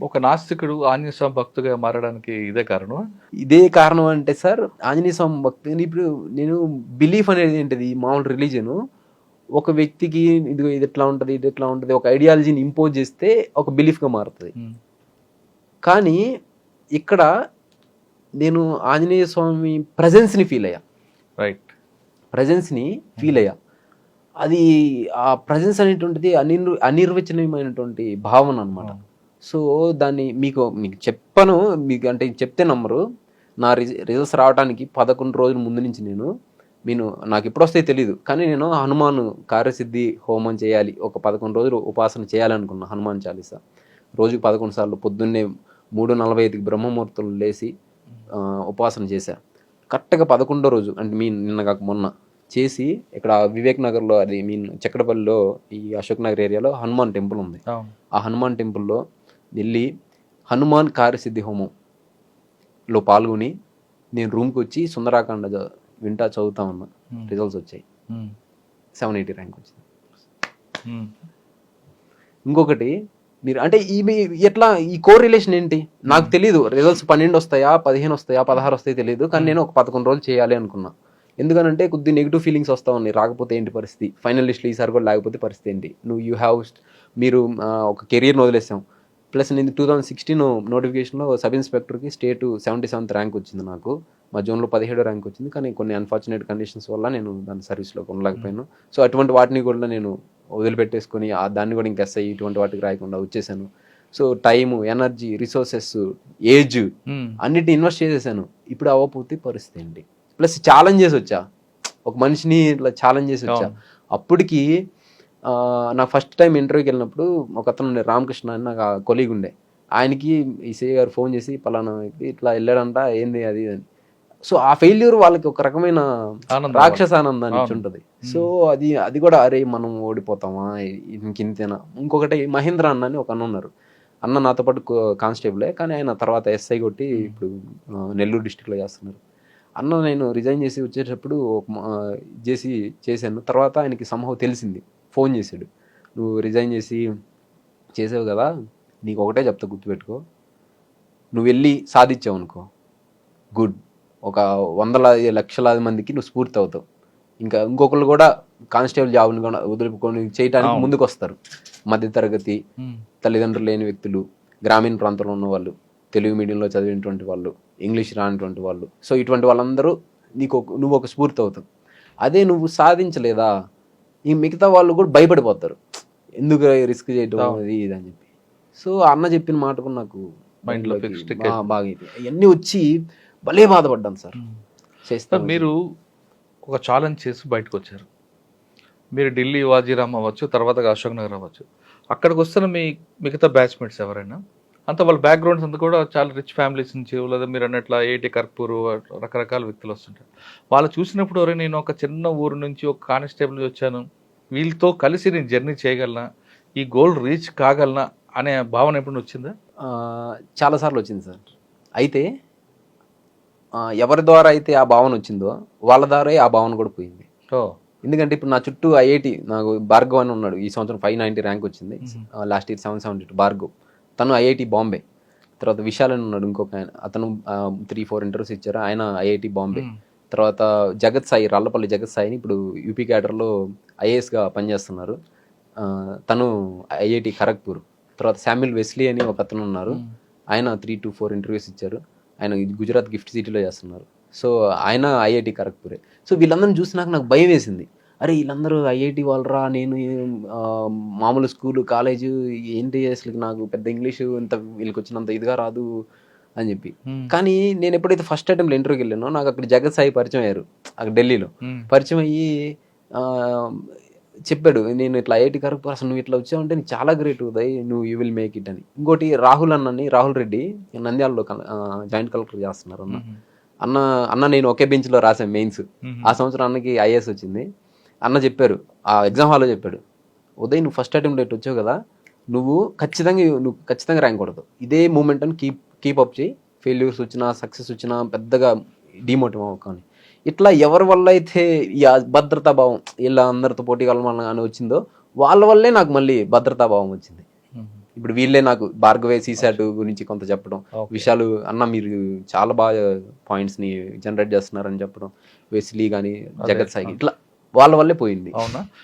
ఒక నాస్తికుడు ఆంజనేయ స్వామి భక్తుగా మారడానికి ఇదే కారణం ఇదే కారణం అంటే సార్ ఆంజనేయ స్వామి భక్తి ఇప్పుడు నేను బిలీఫ్ అనేది ఏంటిది మామూలు రిలీజన్ ఒక వ్యక్తికి ఇది ఇది ఎట్లా ఉంటుంది ఇది ఎట్లా ఉంటుంది ఒక ఐడియాలజీని ఇంపోజ్ చేస్తే ఒక బిలీఫ్గా మారుతుంది. కానీ ఇక్కడ నేను ఆంజనేయ స్వామి ప్రజెన్స్ని ఫీల్ అయ్యా. రైట్ ప్రజెన్స్ని ఫీల్ అయ్యా. అది ఆ ప్రజెన్స్ అనేటువంటిది అనిర్ అనిర్వచనీయమైనటువంటి భావన అనమాట సో దాన్ని మీకు మీకు చెప్పను మీకు అంటే చెప్తే నమ్మరు. నా రిజ- రిజల్ట్స్ రావడానికి పదకొండు రోజుల ముందు నుంచి నేను నేను నాకు ఎప్పుడు వస్తాయో తెలియదు కానీ నేను హనుమాన్ కార్యసిద్ధి హోమం చేయాలి. ఒక పదకొండు రోజులు ఉపాసన చేయాలనుకున్నా హనుమాన్ చాలీసా. రోజుకి పదకొండు సార్లు పొద్దున్నే మూడు నలభై ఐదుకి బ్రహ్మముహూర్తులు లేచి ఉపాసన చేశా. కరెక్ట్గా పదకొండో రోజు అంటే మీ నిన్న కాక మొన్న చేసి ఇక్కడ వివేక్ నగర్లో అది మీన్ చక్కడపల్లిలో ఈ అశోక్ నగర్ ఏరియాలో హనుమాన్ టెంపుల్ ఉంది. ఆ హనుమాన్ టెంపుల్లో వెళ్ళి హనుమాన్ కార్యసిద్ధి హోమం లో పాల్గొని నేను రూమ్కి వచ్చి సుందరాకాండ వింటా చదువుతా ఉన్నా. Hmm. రిజల్ట్స్ వచ్చాయి. ఉమ్. సెవెన్ ఎయిటీ ర్యాంక్ వచ్చింది. ఉమ్. ఇంకొకటి మీరు అంటే ఈ మీ- ఎట్లా ఈ కోర్ రిలేషన్ ఏంటి? నాకు తెలియదు రిజల్ట్స్ పన్నెండు వస్తాయా పదిహేను వస్తాయా పదహారు వస్తాయో తెలియదు కానీ నేను ఒక పదకొండు రోజులు చేయాలి అనుకున్నా. ఎందుకనంటే కొద్ది నెగిటివ్ ఫీలింగ్స్ వస్తా ఉన్నాయి. రాకపోతే ఏంటి పరిస్థితి? ఫైనల్ లిస్ట్లో ఈసారి కూడా లేకపోతే పరిస్థితి ఏంటి? నువ్వు యూ హ్యావ్ మీరు ఒక కెరియర్ని వదిలేసాం ప్లస్ నేను టూ థౌజండ్ సిక్స్టీన్ నోటిఫికేషన్లో సబ్ ఇన్స్పెక్టర్కి స్టేట్ సెవెంటీ సెవెంత్ ర్యాంక్ వచ్చింది నాకు. మా జోన్లో పదిహేడు ర్యాంక్ వచ్చింది కానీ కొన్ని అన్ఫార్చునేట్ కండిషన్స్ వల్ల నేను దాని సర్వీస్లో కొనలేకపోయాను. సో అటువంటి వాటిని కూడా నేను వదిలిపెట్టేసుకొని ఆ దాన్ని కూడా ఇంకా ఎస్ఐ ఇటువంటి వాటికి రాయకుండా వచ్చేసాను. So time energy resources age um. అన్నిటిని ఇన్వెస్ట్ చేసేసాను. ఇప్పుడు అవ్వకపోతే పరిస్థితి ఏంటి? ప్లస్ ఛాలెంజ్ చేసి వచ్చా? ఒక మనిషిని ఇట్లా ఛాలెంజ్ చేసి వచ్చా. అప్పటికి నా ఫస్ట్ టైం ఇంటర్వ్యూకి వెళ్ళినప్పుడు ఒక అతను ఉండే రామకృష్ణ అని నాకు కొలీగ్ ఉండే. ఆయనకి ఈ సిఐ గారు ఫోన్ చేసి పలానా వ్యక్తి ఇట్లా వెళ్ళాడంట ఏంది అది అని. సో ఆ ఫెయిల్యూర్ వాళ్ళకి ఒక రకమైన రాక్షస ఆనందాన్ని. ఉంటుంది సో అది అది కూడా అరే మనం ఓడిపోతామా? ఇంకింతేనా? ఇంకొకటి మహేంద్ర అన్న అని ఒక అన్న ఉన్నారు. అన్న నాతో పాటు కానిస్టేబులే కానీ ఆయన తర్వాత ఎస్ఐ కొట్టి ఇప్పుడు నెల్లూరు డిస్టిక్లో చేస్తున్నారు. అన్న నేను రిజైన్ చేసి వచ్చేటప్పుడు చేసి చేశాను. తర్వాత ఆయనకి సంభవం తెలిసింది. ఫోన్ చేశాడు. నువ్వు రిజైన్ చేసి చేసావు కదా నీకు ఒకటే చెప్తా గుర్తుపెట్టుకో. నువ్వు వెళ్ళి సాధించావు అనుకో. గుడ్. ఒక వందలాది లక్షలాది మందికి నువ్వు స్ఫూర్తి అవుతావు ఇంకా ఇంకొకరు కూడా కానిస్టేబుల్ జాబ్ని వదులుకొని చేయడానికి. ముందుకు వస్తారు మధ్యతరగతి. తల్లిదండ్రులు లేని వ్యక్తులు గ్రామీణ ప్రాంతంలో ఉన్న వాళ్ళు తెలుగు మీడియంలో చదివినటువంటి వాళ్ళు ఇంగ్లీష్ రానటువంటి వాళ్ళు. సో ఇటువంటి వాళ్ళందరూ నీకు ఒక- నువ్వు ఒక స్ఫూర్తి అవుతావు అదే నువ్వు సాధించలేదా? ఈ మిగతా వాళ్ళు కూడా భయపడిపోతారు. ఎందుకు రిస్క్ చేయడం. అది ఇది అని చెప్పి. సో అన్న చెప్పిన మాట కూడా నాకు Mind లో మైండ్లోకి fixed బా- బాగా. ఇవన్నీ వచ్చి భలే బాధపడ్డాను సార్. ఉమ్. చేస్తా సార్ మీరు ఒక ఛాలెంజ్ చేసి బయటకు వచ్చారు. మీరు ఢిల్లీ వాజీరామ్ అవ్వచ్చు తర్వాత అశోక్ నగర్ అవ్వచ్చు. అక్కడికి వస్తున్న మీ మిగతా బ్యాచ్మేట్స్ ఎవరైనా? అంత వాళ్ళ బ్యాక్గ్రౌండ్స్ అంతా కూడా చాలా రిచ్ ఫ్యామిలీస్ నుంచి లేదా మీరు అన్నట్ల ఏటి కర్పూర్ రకరకాల వ్యక్తులు వస్తుంటారు. వాళ్ళు చూసినప్పుడు "ఒరేయ్, నేను ఒక చిన్న ఊరు నుంచి ఒక కానిస్టేబుల్ వచ్చాను. వీళ్ళతో కలిసి నేను జర్నీ చేయగలనా? ఈ గోల్ రీచ్ కాగలనా? అనే భావన ఎప్పుడు వచ్చిందా? చాలాసార్లు వచ్చింది సార్. అయితే ఎవరి ద్వారా అయితే ఆ భావన వచ్చిందో వాళ్ళ ద్వారా ఆ భావన కూడా పోయింది. ఓ. ఎందుకంటే ఇప్పుడు నా చుట్టూ ఐఐటి నాకు భార్గవ్ అని ఉన్నాడు. ఈ సంవత్సరం ఫైవ్ నైంటీ ర్యాంక్ వచ్చింది. Last year seven seventy two Bhargav. తను ఐఐటి బాంబే. తర్వాత విశాల్ అని ఉన్నాడు ఇంకొక ఆయన. అతను త్రీ ఫోర్ ఇంటర్వ్యూస్ ఇచ్చారు. ఆయన ఐఐటి బాంబే. మ్మ్. తర్వాత జగత్ సాయి రల్లపల్లి జగత్ సాయిని ఇప్పుడు యూపీ క్యాడర్లో ఐఏఎస్గా పనిచేస్తున్నారు. తను ఐఐటి ఖరగ్పూర్. తర్వాత శామ్యుల్ వెస్లీ అని ఒక అతను ఉన్నారు. మ్మ్. ఆయన త్రీ టు ఫోర్ ఇంటర్వ్యూస్ ఇచ్చారు. ఆయన గుజరాత్ గిఫ్ట్ సిటీలో చేస్తున్నారు. సో ఆయన ఐఐటి ఖరగ్పూరే. సో వీళ్ళందరిని చూసినాక నాకు భయం వేసింది. అరే వీళ్ళందరూ ఐఐటి వాళ్ళరా నేను మామూలు స్కూలు కాలేజు ఏంటి అసలు నాకు పెద్ద ఇంగ్లీషు ఇంత వీళ్ళకి వచ్చినంత ఇదిగా రాదు అని చెప్పి. కానీ నేను ఎప్పుడైతే ఫస్ట్ అటెంప్ట్ ఇంటర్వ్యూకి వెళ్ళానో నాకు అక్కడ జగత్ సాయి పరిచయం అయ్యారు అక్కడ ఢిల్లీలో. పరిచయం అయ్యి చెప్పాడు నేను ఇట్లా ఐఐటి కరెక్ట్ అసలు నువ్వు ఇట్లా వచ్చావంటే నీకు చాలా గ్రేట్ ఉదయ్ నువ్వు యూ విల్ మేక్ ఇట్ అని ఇంకోటి రాహుల్ అన్నని రాహుల్ రెడ్డి నంద్యాలలో జాయింట్ కలెక్టర్ చేస్తున్నారు అన్న. అన్న అన్న నేను ఒకే బెంచ్లో రాశాను మెయిన్స్. ఆ సంవత్సరం అన్నకి ఐఏఎస్ వచ్చింది అన్న చెప్పారు. ఆ ఎగ్జామ్ హాల్లో చెప్పాడు. ఉదయ్ నువ్వు ఫస్ట్ అటెంప్ట్ ఎట్ వచ్చావు కదా నువ్వు ఖచ్చితంగా నువ్వు ఖచ్చితంగా ర్యాంక్ కొడతావు. ఇదే మూమెంట్ అని కీప్ కీప్ అప్ చేయి. ఫెయిల్యూర్స్ వచ్చినా సక్సెస్ వచ్చినా పెద్దగా డిమోటివ్ అవ్వకని ఇట్లా ఎవరి వల్ల అయితే ఈ భద్రతా భావం ఇలా అందరితో పోటీ కలవాలని అని వచ్చిందో వాళ్ళ వల్లే నాకు మళ్ళీ భద్రతా భావం వచ్చింది. ఇప్పుడు వీళ్ళే నాకు భార్గవే సీసాట్ గురించి కొంత చెప్పడం. విషయాలు అన్న మీరు చాలా బాగా పాయింట్స్ని జనరేట్ చేస్తున్నారని చెప్పడం వెస్లీ కానీ జగత్ సాయి ఇట్లా వాళ్ళ వల్లే పోయింది. అవునా?